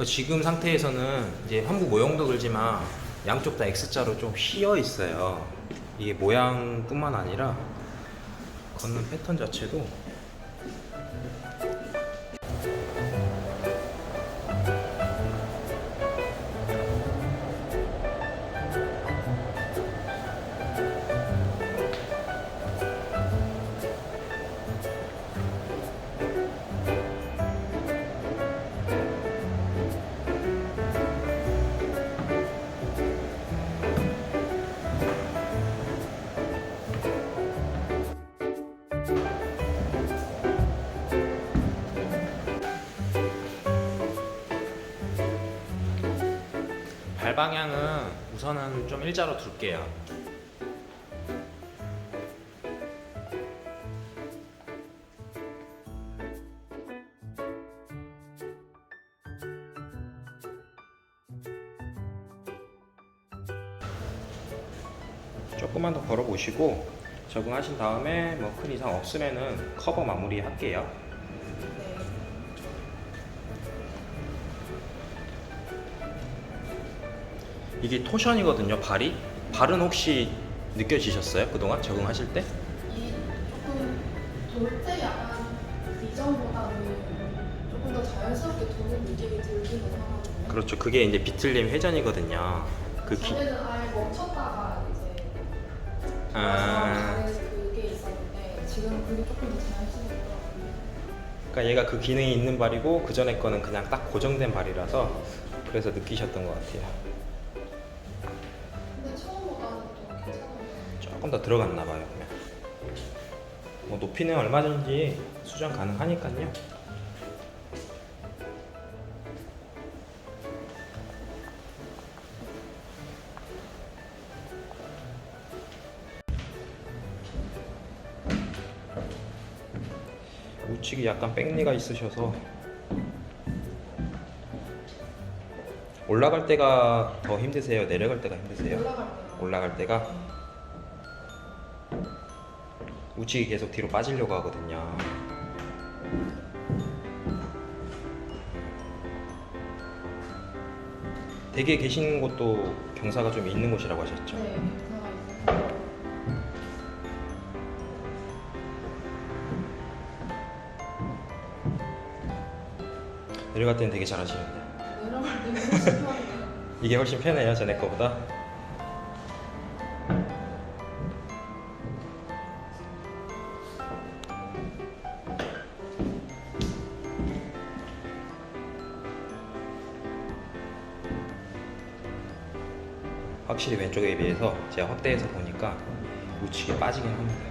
그 지금 상태에서는 이제 환부 모형도 그렇지만 양쪽 다 X자로 좀 휘어 있어요. 이게 모양뿐만 아니라 걷는 패턴 자체도 발 방향은 우선은 좀 일자로 둘게요. 조금만 더 걸어 보시고 적응하신 다음에 뭐 큰 이상 없으면은 커버 마무리 할게요. 이게 토션이거든요, 발이. 발은 혹시 느껴지셨어요? 그동안 적응하실 때? 이 조금 돌 때 약간 이전보다는 조금 더 자연스럽게 도는 느낌이 들기는 하거든요. 그렇죠. 그게 이제 비틀림 회전이거든요. 그 기, 전에는 아예 멈췄다가 이제 아, 가는 그게 있었는데 지금 그게 조금 더 자연스럽더라고요. 그러니까 얘가 그 기능이 있는 발이고 그 전에 거는 그냥 딱 고정된 발이라서 그래서 느끼셨던 것 같아요. 조금 더 들어갔나 봐요. 뭐 높이는 얼마든지 수정 가능하니까요. 우측이 약간 백리가 있으셔서 올라갈 때가 더 힘드세요? 내려갈 때가 힘드세요? 올라갈 때가 우측이 계속 뒤로 빠지려고 하거든요. 댁에 계시는 곳도 경사가 좀 있는 곳이라고 하셨죠? 네, 있어요. 내려갈 때는 되게 잘하시는데 내려갈 때는 훨씬 편해요. 이게 훨씬 편해요 전에 거보다 확실히 왼쪽에 비해서 제가 확대해서 보니까 우측이 빠지긴 합니다